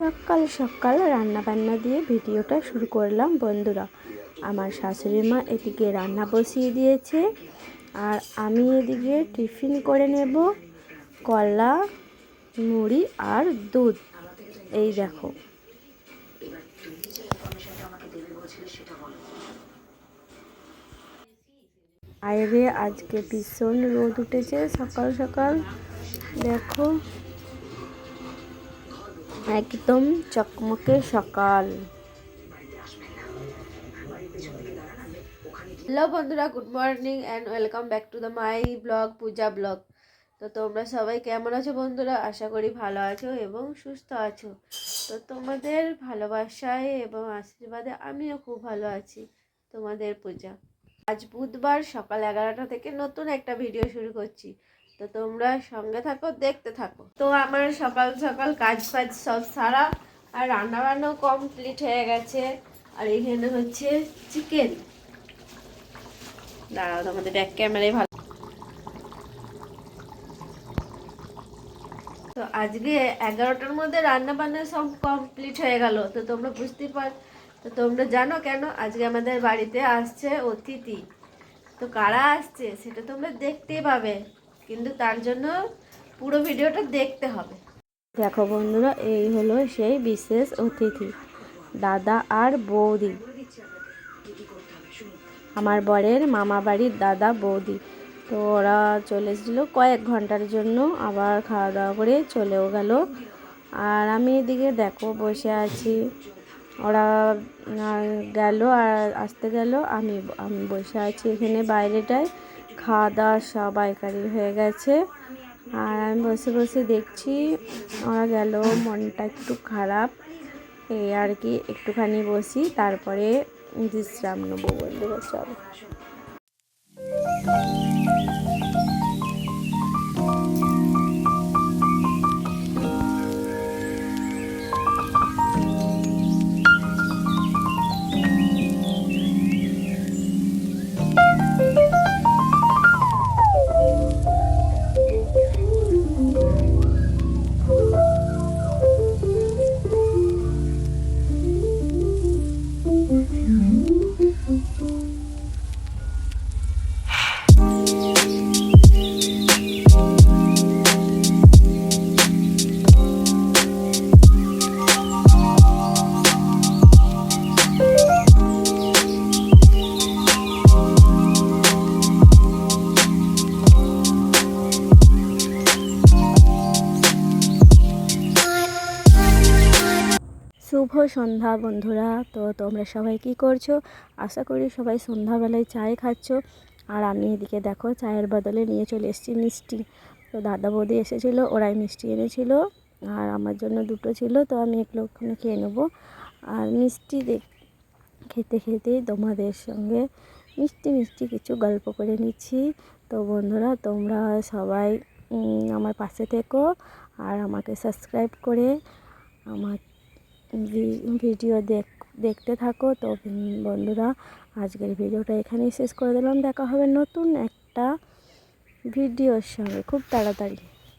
সকাল সকাল রান্না বান্না দিয়ে ভিডিওটা শুরু করলাম, বন্ধুরা। আমার শাশুড়ি মা এদিকে রান্না বসিয়ে দিয়েছে, আর আমি এদিকে টিফিন করে নেব, কলা, মুড়ি আর দুধ। এই দেখো। বাইরে আজকে ভীষণ রোদ উঠেছে সকাল সকাল। দেখো। একদম চকমকে সকাল। হ্যালো বন্ধুরা good morning and welcome back to the my blog Puja blog তো তোমরা সবাই কেমন আছো বন্ধুরা? আশা করি ভালো আছো এবং সুস্থ আছো। তো তোমাদের ভালোবাসায় এবং আশীর্বাদে আমিও খুব ভালো আছি, তোমাদের পূজা। আজ বুধবার সকাল এগারোটা থেকে নতুন একটা ভিডিও শুরু করছি। তো তোমরা সঙ্গে থাকো, দেখতে থাকো। তো আমার সকাল সকাল কাজ ফাজ সব সারা আর রান্না বান্নাও কমপ্লিট হয়ে গেছে। আর এখানে হচ্ছে চিকেন দাঁড়াও, তোমাদের ব্যাক ক্যামেরায় ভালো। তো আজকে এগারোটার মধ্যে রান্না বান্না সব কমপ্লিট হয়ে গেল। তো তোমরা বুঝতেই পার তো তোমরা জানো কেন আজকে আমাদের বাড়িতে আসছে অতিথি। তো কারা আসছে সেটা তোমরা দেখতেই পাবে। কিন্তু তার জন্য পুরো ভিডিওটা দেখতে হবে। দেখো বন্ধুরা, এই হলো সেই বিশেষ অতিথি, দাদা আর বৌদি। আমার বরের মামা বাড়ির দাদা বৌদি। তো ওরা চলে এসেছিল কয়েক ঘণ্টার জন্য, আবার খাওয়া দাওয়া করে চলেও গেল। আর আমি এদিকে দেখো বসে আছি। ওরা গেল আর আসতে গেল, আমি আমি বসে আছি এখানে বাইরেটায়। খাওয়া দাওয়া সবাইকারই হয়ে গেছে। আর আমি বসে বসে দেখছি ওরা গেল, মনটা একটু খারাপ। এই আর কি, একটুখানি বসি, তারপরে বিশ্রাম নেব বন্ধুরা চলো। শুভ সন্ধ্যা, বন্ধুরা। তো তোমরা সবাই কি করছ? আশা করি সবাই সন্ধ্যাবেলায় চায় খাচ্ছ। আর আমি এদিকে দেখো, চায়ের বদলে নিয়ে চলে এসেছি মিষ্টি। তো দাদা বৌদি এসেছিল, ওরাই মিষ্টি এনেছিল। আর আমার জন্য দুটো ছিল, তো আমি এগুলো ওখানে খেয়ে নেব। আর মিষ্টি দেখ, খেতে খেতেই তোমাদের সঙ্গে মিষ্টি মিষ্টি কিছু গল্প করে নিচ্ছি। তো বন্ধুরা, তোমরা সবাই আমার পাশে থেকো। আর আমাকে সাবস্ক্রাইব করে আমার ভিডিও দেখ, দেখতে থাকো। তো বন্ধুরা, আজকের ভিডিওটা এখানেই শেষ করে দিলাম। দেখা হবে নতুন একটা ভিডিওর সঙ্গে। খুব তাড়াতাড়ি।